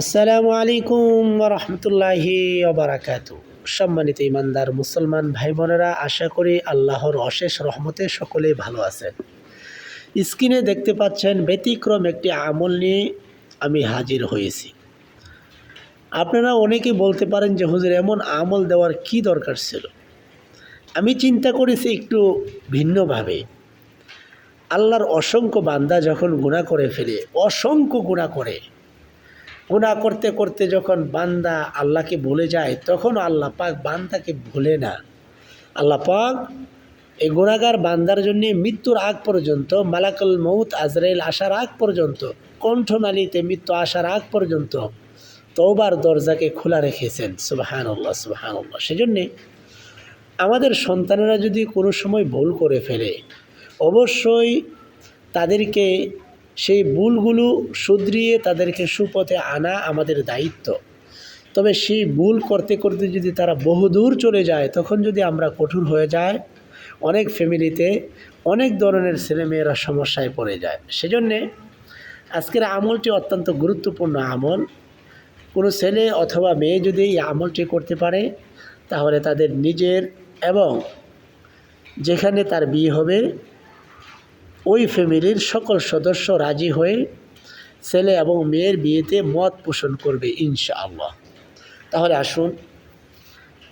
আসসালামু আলাইকুম রহমতুল্লাহি ওবরাকাত সম্মানিত ইমানদার মুসলমান ভাই বোনেরা আশা করি আল্লাহর অশেষ রহমতে সকলেই ভালো আছেন। স্ক্রিনে দেখতে পাচ্ছেন, ব্যতিক্রম একটি আমল নিয়ে আমি হাজির হয়েছি। আপনারা অনেকে বলতে পারেন যে, হুজুর, এমন আমল দেওয়ার কি দরকার ছিল? আমি চিন্তা করেছি একটু ভিন্নভাবে। আল্লাহর অসংখ্য বান্দা যখন গুণা করে ফেলে, অসংখ্য গুণা করে গুণা করতে করতে যখন বান্দা আল্লাহকে ভুলে যায়, তখন আল্লাহ পাক বান্দাকে ভুলে না। আল্লাহ পাক এই গুণাগার বান্দার জন্যে মৃত্যুর আগ পর্যন্ত, মালাকুল মৌত আজরাইল আসার আগ পর্যন্ত, কণ্ঠনালীতে মৃত্যু আসার আগ পর্যন্ত তৌবার দরজাকে খোলা রেখেছেন। সুবাহান আল্লাহ সুবাহান আল্লাহ সেজন্যে আমাদের সন্তানেরা যদি কোনো সময় ভুল করে ফেলে, অবশ্যই তাদেরকে সেই ভুলগুলো শুধরিয়ে তাদেরকে সুপথে আনা আমাদের দায়িত্ব। তবে সেই ভুল করতে করতে যদি তারা বহুদূর চলে যায়, তখন যদি আমরা কঠোর হয়ে যায় অনেক ফ্যামিলিতে অনেক ধরনের ছেলেমেয়েরা সমস্যায় পড়ে যায়। সেজন্যে আজকের আমলটি অত্যন্ত গুরুত্বপূর্ণ আমল। কোনো ছেলে অথবা মেয়ে যদি এই আমলটি করতে পারে, তাহলে তাদের নিজের এবং যেখানে তার বিয়ে হবে ওই ফ্যামিলির সকল সদস্য রাজি হয়ে ছেলে এবং মেয়ের বিয়েতে মত পোষণ করবে, ইনশাআল্লাহ। তাহলে আসুন,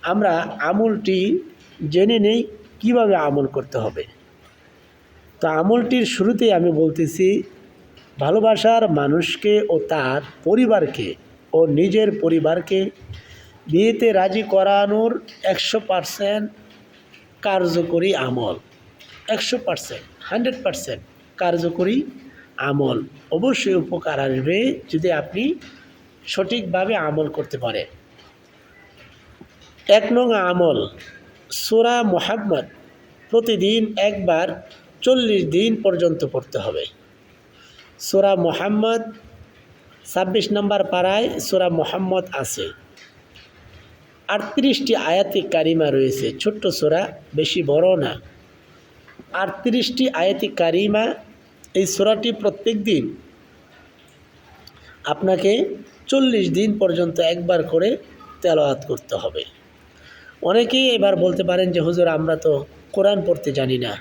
আমরা আমলটি জেনে নেই কীভাবে আমল করতে হবে। তো আমলটির শুরুতেই আমি বলতেছি, ভালোবাসার মানুষকে ও তার পরিবারকে ও নিজের পরিবারকে বিয়েতে রাজি করানোর একশো পারসেন্ট কার্যকরী আমল। একশো পারসেন্ট। হান্ড্রেড পারসেন্ট কার্যকরী আমল অবশ্যই উপকার আসবে যদি আপনি সঠিকভাবে আমল করতে পারেন। এক নং আমল, সোরা মোহাম্মদ প্রতিদিন একবার চল্লিশ দিন পর্যন্ত পড়তে হবে। সোরা মোহাম্মদ ছাব্বিশ নম্বর পাড়ায় সোরা মোহাম্মদ আছে। আটত্রিশটি আয়াতি কারিমা রয়েছে, ছোট্ট সোরা, বেশি বড় না। আটত্রিশটি আয়াতি কারিমা এই সোরাটি প্রত্যেক দিন আপনাকে চল্লিশ দিন পর্যন্ত একবার করে তেলাওয়াত করতে হবে। অনেকেই এবার বলতে পারেন যে, হুজুর, আমরা তো কোরআন পড়তে জানি না।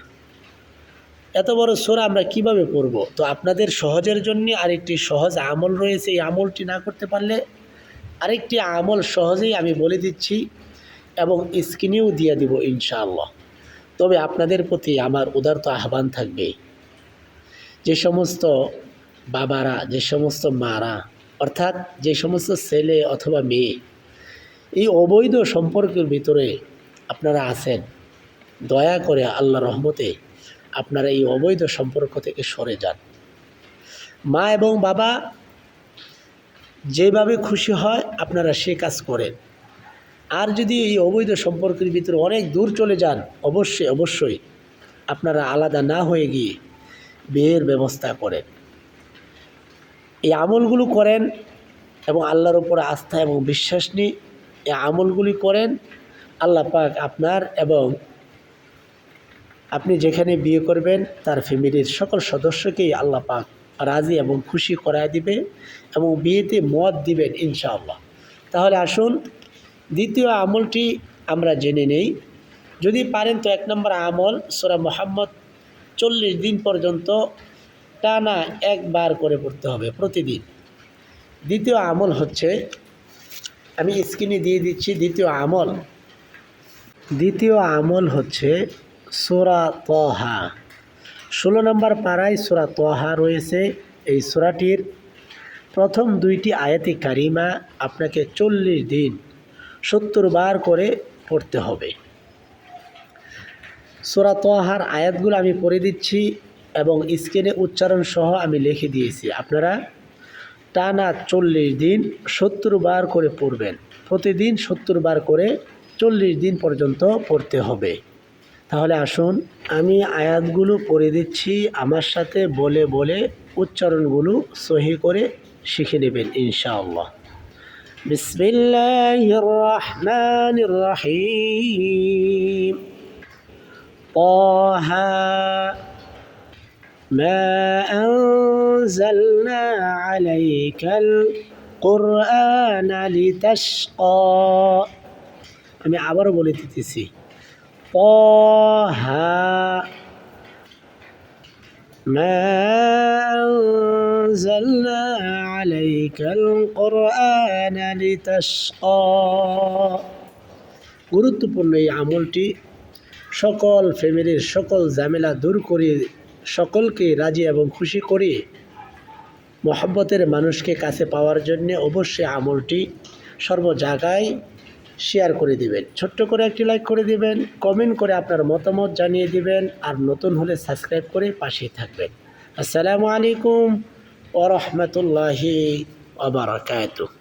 এত বড় সোরা আমরা কীভাবে পড়ব? তো আপনাদের সহজের জন্য আরেকটি সহজ আমল রয়েছে। এই আমলটি না করতে পারলে আরেকটি আমল সহজেই আমি বলে দিচ্ছি এবং স্ক্রিনেও দিয়ে দিব ইনশাআল্লাহ। তবে আপনাদের প্রতি আমার উদারত আহ্বান থাকবে। যে সমস্ত বাবারা, যে সমস্ত মারা, অর্থাৎ যে সমস্ত ছেলে অথবা মেয়ে, এই অবৈধ সম্পর্কের ভিতরে আপনারা আছেন, দয়া করে আল্লাহ রহমতে আপনারা এই অবৈধ সম্পর্ক থেকে সরে যান। মা এবং বাবা যেভাবে খুশি হয়, আপনারা সে কাজ করেন। আর যদি এই অবৈধ সম্পর্কের ভিতরে অনেক দূর চলে যান, অবশ্যই অবশ্যই আপনারা আলাদা না হয়ে গিয়ে বিয়ের ব্যবস্থা করেন। এই আমলগুলো করেন এবং আল্লাহর ওপর আস্থা এবং বিশ্বাস নিয়ে এই আমলগুলি করেন। আল্লাহ পাক আপনার এবং আপনি যেখানে বিয়ে করবেন, তার ফ্যামিলির সকল সদস্যকেই আল্লাহ পাক রাজি এবং খুশি করায় দিবে এবং বিয়েতে মত দিবেন ইনশাআল্লাহ। তাহলে আসুন দ্বিতীয় আমলটি আমরা জেনে নেই। যদি পারেন তো এক নম্বর আমল সোরা মোহাম্মদ চল্লিশ দিন পর্যন্ত টানা একবার করে পড়তে হবে প্রতিদিন। দ্বিতীয় আমল হচ্ছে, আমি স্ক্রিনে দিয়ে দিচ্ছি দ্বিতীয় আমল। দ্বিতীয় আমল হচ্ছে সোরা তহা। ষোলো নম্বর পাড়ায় সোরা তহা রয়েছে এই সোরাটির। প্রথম দুইটি আয়াতি কারিমা আপনাকে চল্লিশ দিন সত্তর বার করে পড়তে হবে। সোরা তোহার আয়াতগুলো আমি পড়ে দিচ্ছি এবং স্ক্রিনে উচ্চারণ সহ আমি লিখে দিয়েছি। আপনারা টানা চল্লিশ দিন সত্তর বার করে পড়বেন। প্রতিদিন সত্তর বার করে চল্লিশ দিন পর্যন্ত পড়তে হবে। তাহলে আসুন, আমি আয়াতগুলো পড়ে দিচ্ছি। আমার সাথে বলে বলে উচ্চারণগুলো সহি করে শিখে নেবেন ইনশাআল্লাহ। بسم الله الرحمن الرحيم طه ما أنزلنا عليك القرآن لتشقى আমি আবারও বলে দিতেছি طه ما أنزلنا عليك القرآن لتشقى গুরুত্বপূর্ণ এই আমলটি সকল ফ্যামিলির সকল ঝামেলা দূর করে সকলকে রাজি এবং খুশি করে মোহাব্বতের মানুষকে কাছে পাওয়ার জন্য অবশ্যই আমলটি সর্ব জায়গায় শেয়ার করে দিবেন। ছোট্ট করে একটি লাইক করে দিবেন কমেন্ট করে আপনার মতামত জানিয়ে দিবেন, আর নতুন হলে সাবস্ক্রাইব করে পাশেই থাকবেন। আসসালামু আলাইকুম ওরহমতুল্লাহি আবরাকাতুহ